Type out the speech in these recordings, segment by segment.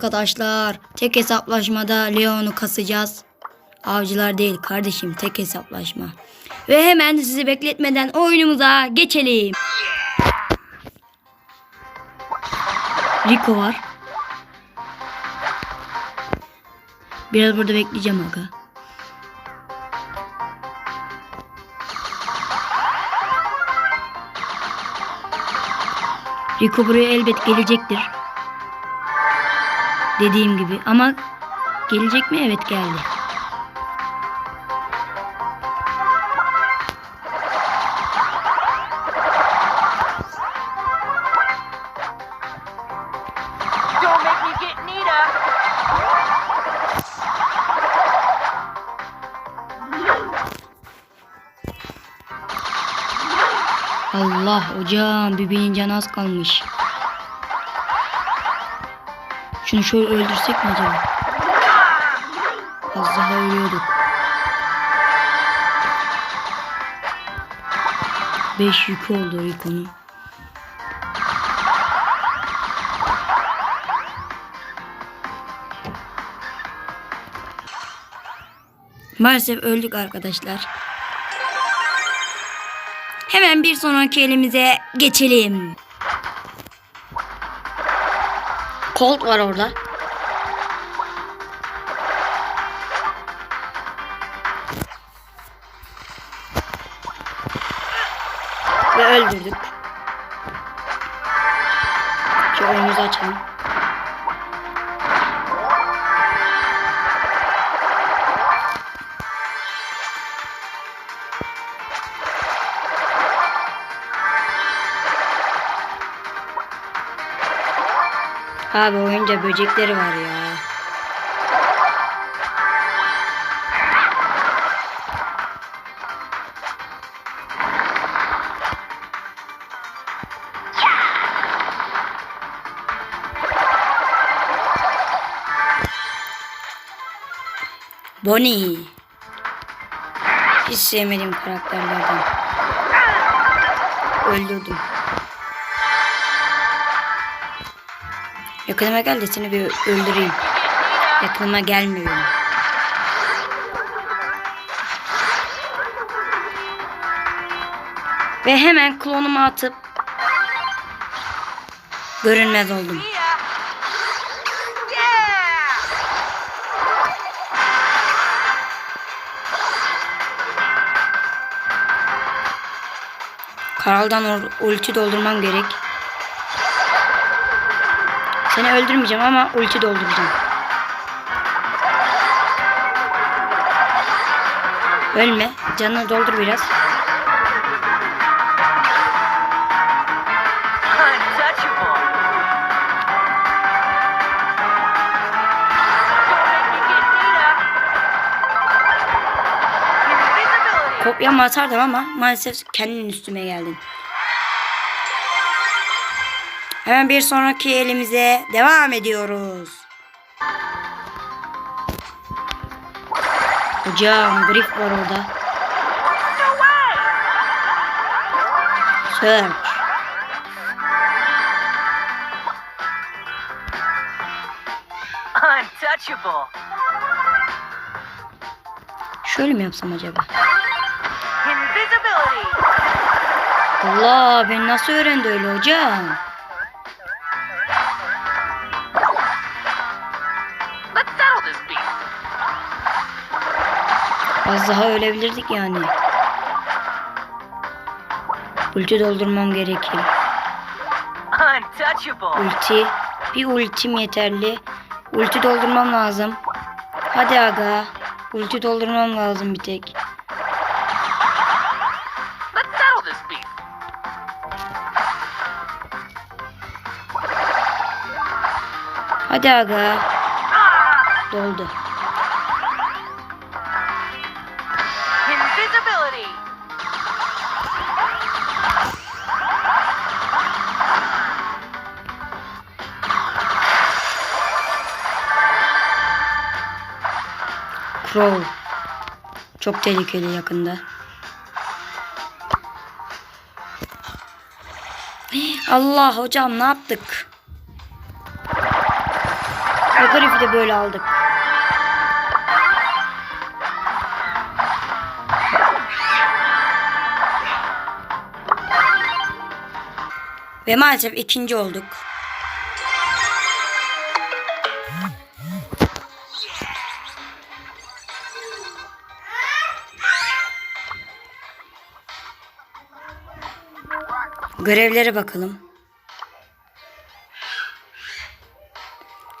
Arkadaşlar tek hesaplaşmada Leon'u kasacağız. Avcılar değil kardeşim tek hesaplaşma. Ve hemen sizi bekletmeden oyunumuza geçelim. Rico var. Biraz burada bekleyeceğim aga. Rico buraya elbet gelecektir. Dediğim gibi ama gelecek mi? Evet geldi. Allah hocam bebeğin canı az kalmış. Şunu şöyle öldürsek mi acaba? Az daha ölüyorduk. 5 yükü oldu Rico'nun. Maalesef öldük arkadaşlar. Hemen bir sonraki elimize geçelim. Colt var orada. Ve öldürdük. Şu önümüzü açalım. Abi oyunca böcekleri var ya. Bonnie. Hiç sevmediğim karakterlerden. Öldürdüm. Yakınıma gel de seni bir öldüreyim. Yakınıma gelmiyor. Ve hemen klonumu atıp görünmez oldum. Karal'dan ulti doldurmam gerek. Seni öldürmeyeceğim ama ulti dolduracağım. Ölme. Canını doldur biraz. Kopyamı atardım ama maalesef kendin üstüme geldin. Hemen bir sonraki elimize devam ediyoruz. Hocam grif var orada. Search. Untouchable. Şöyle mi yapsam acaba? Allah ben nasıl öğrendi öyle hocam? Az daha ölebilirdik yani. Ulti doldurmam gerekir. Ulti. Bir ultim yeterli. Ulti doldurmam lazım. Hadi aga. Ulti doldurmam lazım bir tek. Hadi aga. Ah! Doldu. Crow. Çok tehlikeli yakında. Allah hocam ne yaptık? Griff'i de böyle aldık. Ve maalesef ikinci olduk. Görevlere bakalım.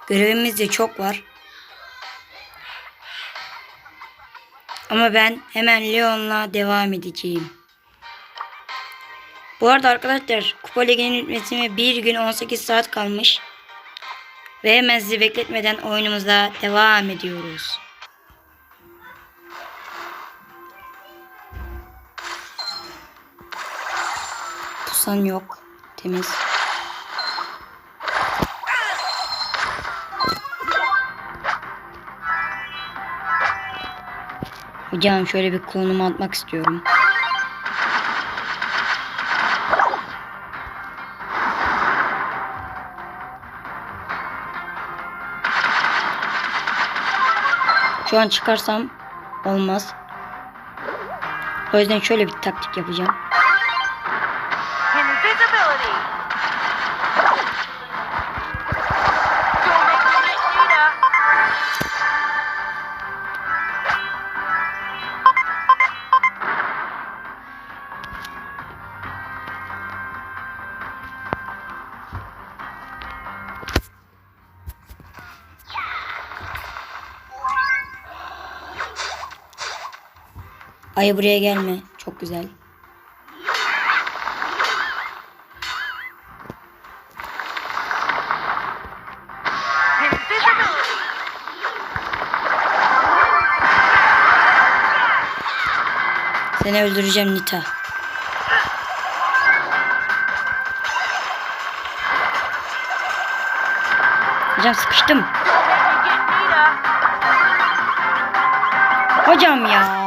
Görevimiz de çok var. Ama ben hemen Leon'la devam edeceğim. Bu arada arkadaşlar Kupa Ligi'nin bitmesine bir gün 18 saat kalmış. Ve hemen sizi bekletmeden oyunumuza devam ediyoruz. Pusan yok. Temiz. Hocam şöyle bir konumu atmak istiyorum. Şu an çıkarsam olmaz. O yüzden şöyle bir taktik yapacağım. Ayı buraya gelme. Çok güzel. Seni öldüreceğim Nita. Hocam sıkıştım. Hocam ya.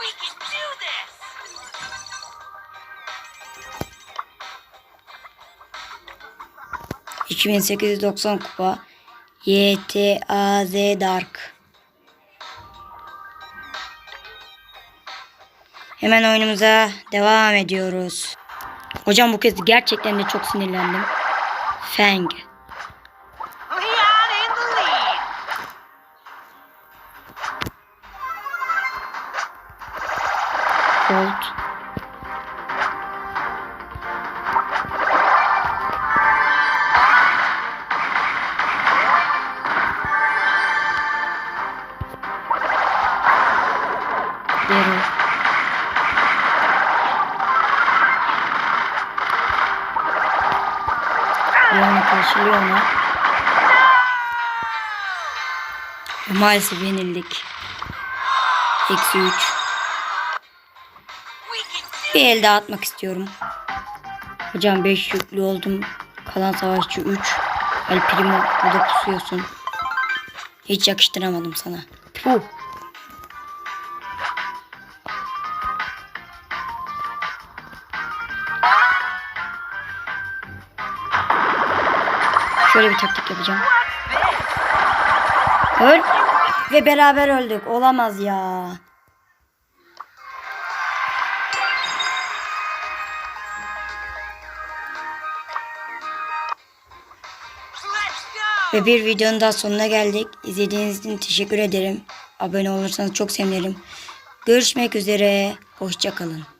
We can do this. ...2890 kupa... YTAZ Dark. Hemen oyunumuza devam ediyoruz. Hocam bu kez gerçekten de çok sinirlendim. Fang. Leon in the lead. Colt. Daryl. Leon'a karşı Leon'a. Maalesef yenildik. Eksi 3. We can do Bir el daha atmak istiyorum. Hocam 5 yüklü oldum. Kalan savaşçı 3. El Primo burada pusuyorsun. Hiç yakıştıramadım sana. Puh. Şöyle bir taktik yapacağım. Öl. Ve beraber öldük. Olamaz ya. Ve bir videonun daha sonuna geldik. İzlediğiniz için teşekkür ederim. Abone olursanız çok sevinirim. Görüşmek üzere. Hoşçakalın.